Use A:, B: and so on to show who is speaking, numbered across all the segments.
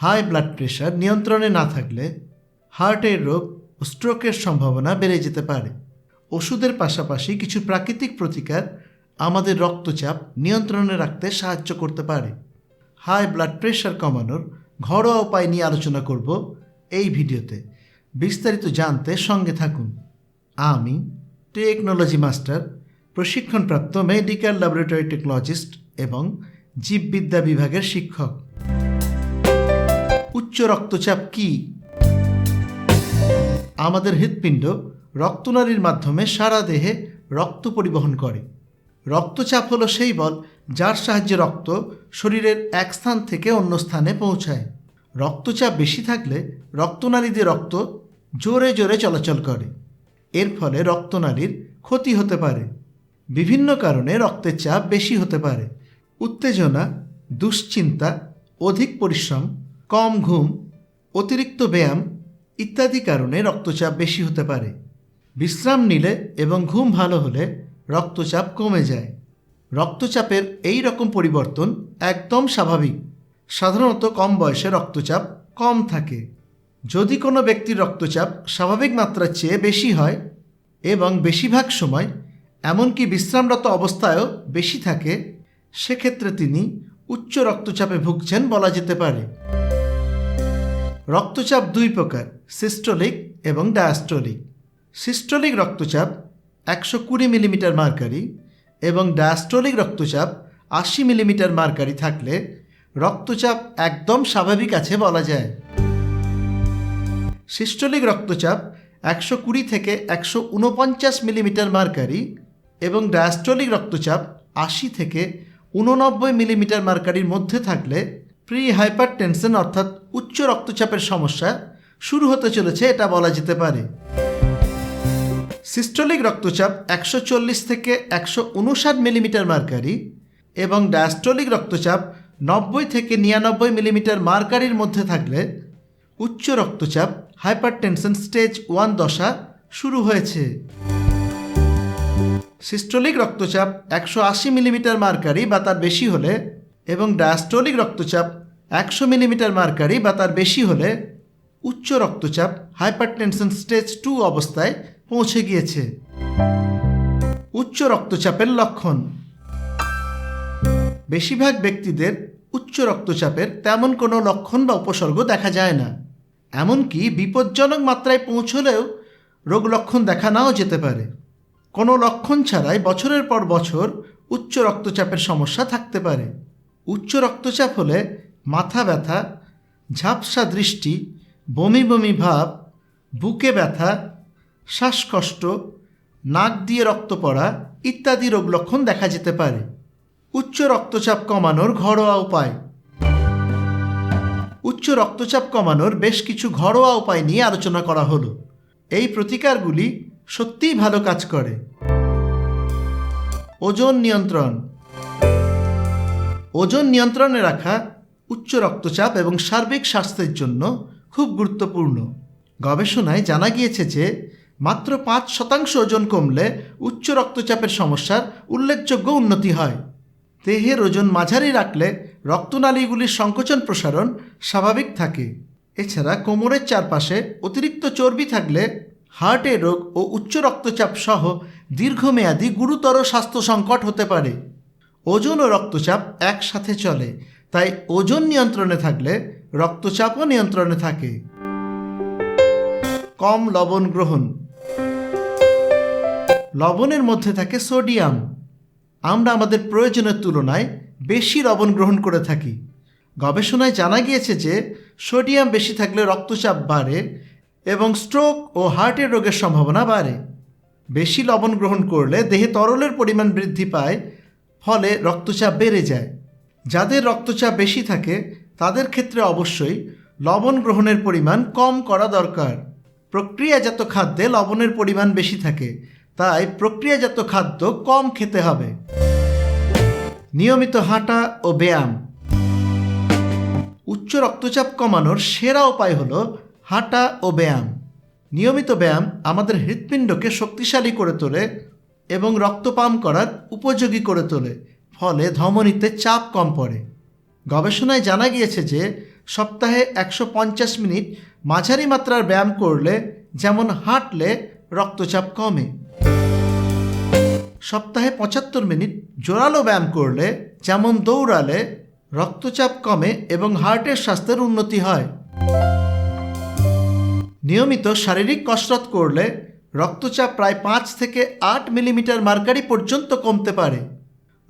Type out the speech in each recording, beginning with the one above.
A: High blood pressure নিয়ন্ত্রণে না থাকলে হার্টের রোগ ও স্ট্রোকের সম্ভাবনা বেড়ে যেতে পারে। ওষুধের পাশাপাশি কিছু প্রাকৃতিক প্রতিকার আমাদের রক্তচাপ নিয়ন্ত্রণে রাখতে সাহায্য করতে পারে। হাই ব্লাড প্রেশার কমানোর ঘরোয়া উপায় নিয়ে আলোচনা করব এই ভিডিওতে। বিস্তারিত জানতে সঙ্গে থাকুন। আমি টেকনোলজি মাস্টার, প্রশিক্ষণপ্রাপ্ত মেডিকেল ল্যাবরেটরি টেকনোলজিস্ট এবং জীববিদ্যা বিভাগের শিক্ষক। উচ্চ রক্তচাপ কি? আমাদের হৃৎপিণ্ড রক্তনালীর মাধ্যমে সারা দেহে রক্ত পরিবহন করে। রক্তচাপ হলো সেই বল যার সাহায্যে রক্ত শরীরের এক স্থান থেকে অন্য স্থানে পৌঁছায়। রক্তচাপ বেশি থাকলে রক্তনালী দিয়ে রক্ত জোরে জোরে চলাচল করে। এর ফলে রক্তনালীর ক্ষতি হতে পারে। বিভিন্ন কারণে রক্তের চাপ বেশি হতে পারে। উত্তেজনা, দুশ্চিন্তা, অধিক পরিশ্রম কম ঘুম, অতিরিক্ত ব্যায়াম ইত্যাদি কারণে রক্তচাপ বেশি হতে পারে। বিশ্রাম নিলে এবং ঘুম ভালো হলে রক্তচাপ কমে যায়। রক্তচাপের এই রকম পরিবর্তন একদম স্বাভাবিক। সাধারণত কম বয়সে রক্তচাপ কম থাকে। যদি কোনো ব্যক্তির রক্তচাপ স্বাভাবিক মাত্রার চেয়ে বেশি হয় এবং বেশিরভাগ সময় এমনকি বিশ্রামরত অবস্থায়ও বেশি থাকে, সেক্ষেত্রে তিনি উচ্চ রক্তচাপে ভুগছেন বলা যেতে পারে। রক্তচাপ দুই প্রকার, সিস্টোলিক এবং ডায়াস্টোলিক। সিস্টোলিক রক্তচাপ একশো কুড়ি মিলিমিটার মার্কারি এবং ডায়াস্টোলিক রক্তচাপ আশি মিলিমিটার মার্কারি থাকলে রক্তচাপ একদম স্বাভাবিক আছে বলা যায়। সিস্টোলিক রক্তচাপ একশো কুড়ি থেকে একশো উনপঞ্চাশ মিলিমিটার মার্কারি এবং ডায়াস্টোলিক রক্তচাপ আশি থেকে উননব্বই মিলিমিটার মার্কারির মধ্যে থাকলে প্রি হাইপার টেনশন অর্থাৎ উচ্চ রক্তচাপের সমস্যা, শুরু হতে চলেছে, এটা বলা যেতে পারে। সিস্টোলিক রক্তচাপ একশো চল্লিশ থেকে একশো উনষাট মিলিমিটার মার্কারি এবং ডায়াস্টোলিক রক্তচাপ নব্বই থেকে নিরানব্বই মিলিমিটার মার্কারির মধ্যে থাকলে উচ্চ রক্তচাপ হাইপারটেনশন স্টেজ ওয়ান দশা শুরু হয়েছে। সিস্টোলিক রক্তচাপ একশো আশি মিলিমিটার মার্কারি বা তার বেশি হলে এবং ডায়াস্টোলিক রক্তচাপ একশো মিলিমিটার মার্কারি বা তার বেশি হলে উচ্চ রক্তচাপ হাইপারটেনশন স্টেজ টু অবস্থায় পৌঁছে গিয়েছে। উচ্চ রক্তচাপের লক্ষণ। বেশিরভাগ ব্যক্তিদের উচ্চ রক্তচাপের তেমন কোনো লক্ষণ বা উপসর্গ দেখা যায় না। এমনকি বিপজ্জনক মাত্রায় পৌঁছলেও রোগ লক্ষণ দেখা নাও যেতে পারে। কোনো লক্ষণ ছাড়াই বছরের পর বছর উচ্চ রক্তচাপের সমস্যা থাকতে পারে। উচ্চ রক্তচাপ হলে মাথা ব্যথা, ঝাপসা দৃষ্টি, বমি বমি ভাব, বুকে ব্যথা, শ্বাসকষ্ট, নাক দিয়ে রক্ত পড়া ইত্যাদি রোগ লক্ষণ দেখা যেতে পারে। উচ্চ রক্তচাপ কমানোর ঘরোয়া উপায়। উচ্চ রক্তচাপ কমানোর বেশ কিছু ঘরোয়া উপায় নিয়ে আলোচনা করা হলো। এই প্রতিকারগুলি সত্যিই ভালো কাজ করে। ওজন নিয়ন্ত্রণ। ওজন নিয়ন্ত্রণে রাখা, উচ্চ রক্তচাপ এবং সার্বিক স্বাস্থ্যের জন্য খুব গুরুত্বপূর্ণ। গবেষণায় জানা গিয়েছে যে মাত্র পাঁচ শতাংশ ওজন কমলে উচ্চ রক্তচাপের সমস্যার উল্লেখযোগ্য উন্নতি হয়। দেহের ওজন মাঝারি রাখলে রক্তনালীগুলির সংকোচন প্রসারণ স্বাভাবিক থাকে। এছাড়া কোমরের চারপাশে অতিরিক্ত চর্বি থাকলে হার্টের রোগ ও উচ্চ রক্তচাপ সহ দীর্ঘমেয়াদী গুরুতর স্বাস্থ্য সংকট হতে পারে। ওজন ও রক্তচাপ একসাথে চলে, তাই ওজন নিয়ন্ত্রণে থাকলে রক্তচাপও নিয়ন্ত্রণে থাকে। কম লবণ গ্রহণ। লবণের মধ্যে থাকে সোডিয়াম। আমরা আমাদের প্রয়োজনের তুলনায় বেশি লবণ গ্রহণ করে থাকি। গবেষণায় জানা গিয়েছে যে সোডিয়াম বেশি থাকলে রক্তচাপ বাড়ে এবং স্ট্রোক ও হার্টের রোগের সম্ভাবনা বাড়ে। বেশি লবণ গ্রহণ করলে দেহে তরলের পরিমাণ বৃদ্ধি পায় ফলে রক্তচাপ বেড়ে যায়। যাদের রক্তচাপ বেশি থাকে, তাদের ক্ষেত্রে অবশ্যই লবণ গ্রহণের পরিমাণ কম করা দরকার। প্রক্রিয়াজাত খাদ্যে লবণের পরিমাণ বেশি থাকে, তাই প্রক্রিয়াজাত খাদ্য কম খেতে হবে। নিয়মিত হাঁটা ও ব্যায়াম। উচ্চ রক্তচাপ কমানোর সেরা উপায় হল হাঁটা ও ব্যায়াম। নিয়মিত ব্যায়াম আমাদের হৃৎপিণ্ডকে শক্তিশালী করে তোলে এবং রক্ত পাম্প করার উপযোগী করে তোলে, ফলে ধমনীতে চাপ কম পড়ে। গবেষণায় জানা গিয়েছে যে, সপ্তাহে একশো পঞ্চাশ মিনিট মাঝারি মাত্রার ব্যায়াম করলে যেমন হাঁটলে রক্তচাপ কমে। সপ্তাহে পঁচাত্তর মিনিট জোরালো ব্যায়াম করলে যেমন দৌড়ালে রক্তচাপ কমে এবং হার্টের স্বাস্থ্যের উন্নতি হয়। নিয়মিত শারীরিক কসরত করলে রক্তচাপ প্রায় পাঁচ থেকে আট মিলিমিটার মার্কারি পর্যন্ত কমতে পারে।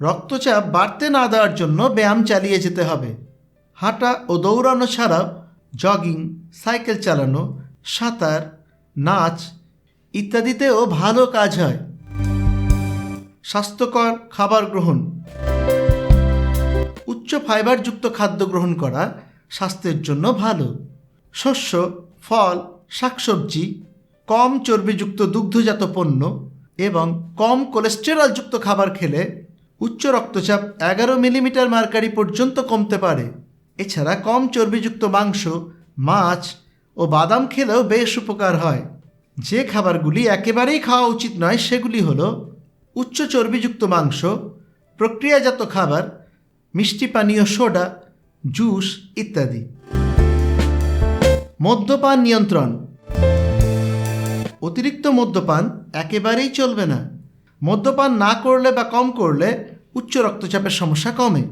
A: রক্তচাপ বাড়তে না দেওয়ার জন্য ব্যায়াম চালিয়ে যেতে হবে। হাঁটা ও দৌড়ানো ছাড়াও জগিং, সাইকেল চালানো, সাঁতার, নাচ ইত্যাদিতেও ভালো কাজ হয়। স্বাস্থ্যকর খাবার গ্রহণ। উচ্চ ফাইবারযুক্ত খাদ্য গ্রহণ করা স্বাস্থ্যের জন্য ভালো। শস্য, ফল, শাকসবজি কম চর্বিযুক্ত দুগ্ধজাত পণ্য এবং কম কোলেস্টেরলযুক্ত খাবার খেলে উচ্চ রক্তচাপ এগারো মিলিমিটার মার্কারি পর্যন্ত কমতে পারে। এছাড়া কম চর্বিযুক্ত মাংস, মাছ ও বাদাম খেলেও বেশ উপকার হয়। যে খাবারগুলি একেবারেই খাওয়া উচিত নয় সেগুলি হলো উচ্চ চর্বিযুক্ত মাংস, প্রক্রিয়াজাত খাবার, মিষ্টি পানীয় সোডা, জুস ইত্যাদি। মদ্যপান নিয়ন্ত্রণ অতিরিক্ত মদ্যপান একেবারেই চলবে না। মদ্যপান না করলে বা কম করলে উচ্চ রক্তচাপের সমস্যা কমে।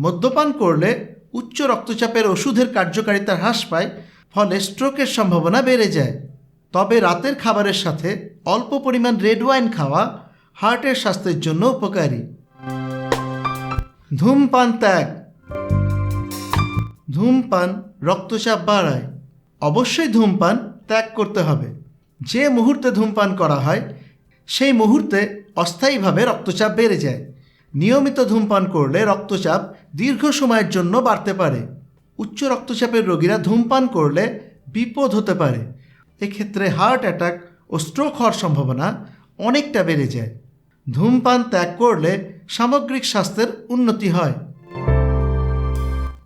A: মদ্যপান করলে উচ্চ রক্তচাপের ওষুধের কার্যকারিতা হ্রাস পায়, ফলে স্ট্রোকের সম্ভাবনা বেড়ে যায়। তবে রাতের খাবারের সাথে অল্প পরিমাণ রেড ওয়াইন খাওয়া হার্টের স্বাস্থ্যের জন্য উপকারী। ধূমপান ত্যাগ। ধূমপান রক্তচাপ বাড়ায়। অবশ্যই ধূমপান ত্যাগ করতে হবে। যে মুহূর্তে ধূমপান করা হয়, সেই মুহূর্তে অস্থায়ীভাবে রক্তচাপ বেড়ে যায়। নিয়মিত ধূমপান করলে রক্তচাপ দীর্ঘ সময়ের জন্য বাড়তে পারে। উচ্চ রক্তচাপের রোগীরা ধূমপান করলে বিপদ হতে পারে। এক্ষেত্রে হার্ট অ্যাটাক ও স্ট্রোক হওয়ার সম্ভাবনা অনেকটা বেড়ে যায়। ধূমপান ত্যাগ করলে সামগ্রিক স্বাস্থ্যের উন্নতি হয়।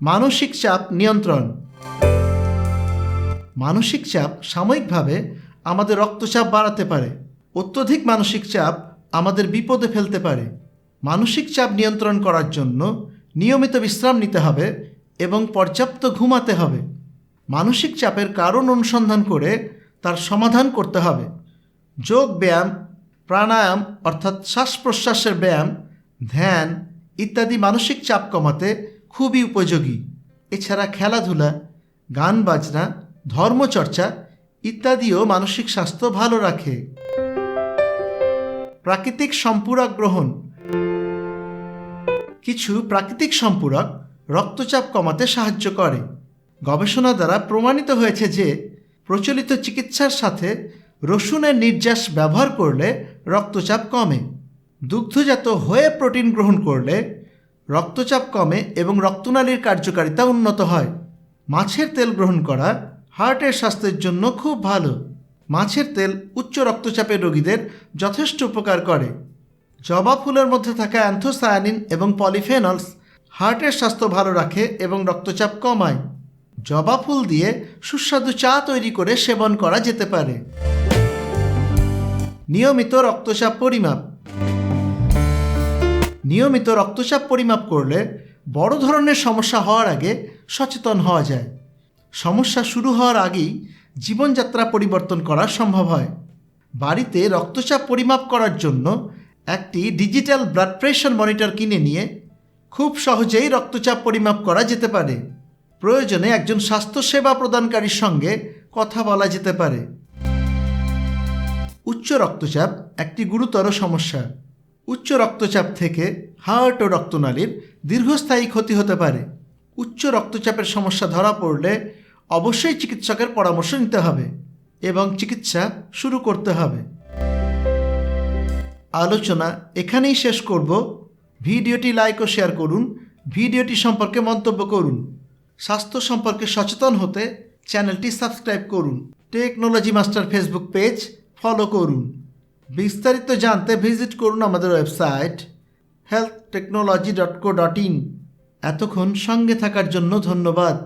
A: মানসিক চাপ নিয়ন্ত্রণ। মানসিক চাপ সাময়িকভাবে আমাদের রক্তচাপ বাড়াতে পারে। অত্যধিক মানসিক চাপ আমাদের বিপদে ফেলতে পারে। মানসিক চাপ নিয়ন্ত্রণ করার জন্য নিয়মিত বিশ্রাম নিতে হবে এবং পর্যাপ্ত ঘুমাতে হবে। মানসিক চাপের কারণ অনুসন্ধান করে তার সমাধান করতে হবে। যোগ ব্যায়াম, প্রাণায়াম অর্থাৎ শ্বাস প্রশ্বাসের ব্যায়াম, ধ্যান ইত্যাদি মানসিক চাপ কমাতে খুবই উপযোগী। এছাড়া খেলাধুলা, গান বাজনা, ধর্মচর্চা ইত্যাদিও মানসিক স্বাস্থ্য ভালো রাখে। প্রাকৃতিক সম্পূরক গ্রহণ। কিছু প্রাকৃতিক সম্পূরক রক্তচাপ কমাতে সাহায্য করে। গবেষণা দ্বারা প্রমাণিত হয়েছে যে প্রচলিত চিকিৎসার সাথে রসুনের নির্যাস ব্যবহার করলে রক্তচাপ কমে। দুগ্ধজাত হয়ে প্রোটিন গ্রহণ করলে রক্তচাপ কমে এবং রক্তনালীর কার্যকারিতা উন্নত হয়। মাছের তেল গ্রহণ করা হার্টের স্বাস্থ্যের জন্য খুব ভালো। মাছের তেল উচ্চ রক্তচাপের রোগীদের যথেষ্ট উপকার করে। জবা ফুলের মধ্যে থাকা অ্যান্থোসায়ানিন এবং পলিফেনলস হার্টের স্বাস্থ্য ভালো রাখে এবং রক্তচাপ কমায়। জবা ফুল দিয়ে সুস্বাদু চা তৈরি করে সেবন করা যেতে পারে। নিয়মিত রক্তচাপ পরিমাপ। নিয়মিত রক্তচাপ পরিমাপ করলে বড় ধরনের সমস্যা হওয়ার আগে সচেতন হওয়া যায়। সমস্যা শুরু হওয়ার আগেই জীবনযাত্রা পরিবর্তন করা সম্ভব হয়। বাড়িতে রক্তচাপ পরিমাপ করার জন্য একটি ডিজিটাল ব্লাড প্রেশার মনিটর কিনে নিয়ে খুব সহজেই রক্তচাপ পরিমাপ করা যেতে পারে। প্রয়োজনে একজন স্বাস্থ্যসেবা প্রদানকারীর সঙ্গে কথা বলা যেতে পারে। উচ্চ রক্তচাপ একটি গুরুতর সমস্যা। উচ্চ রক্তচাপ থেকে হার্ট ও রক্তনালীর দীর্ঘস্থায়ী ক্ষতি হতে পারে। উচ্চ রক্তচাপের সমস্যা ধরা পড়লে অবশ্যই চিকিৎসকের পরামর্শ নিতে হবে এবং চিকিৎসা শুরু করতে হবে। আলোচনা এখানেই শেষ করব। ভিডিওটি লাইক ও শেয়ার করুন। ভিডিওটি সম্পর্কে মন্তব্য করুন। স্বাস্থ্য সম্পর্কে সচেতন হতে চ্যানেলটি সাবস্ক্রাইব করুন। Technology master Facebook page follow করুন। বিস্তারিত জানতে ভিজিট করুন আমাদের website health technology dot co dot in এতক্ষণ সঙ্গে থাকার জন্য ধন্যবাদ।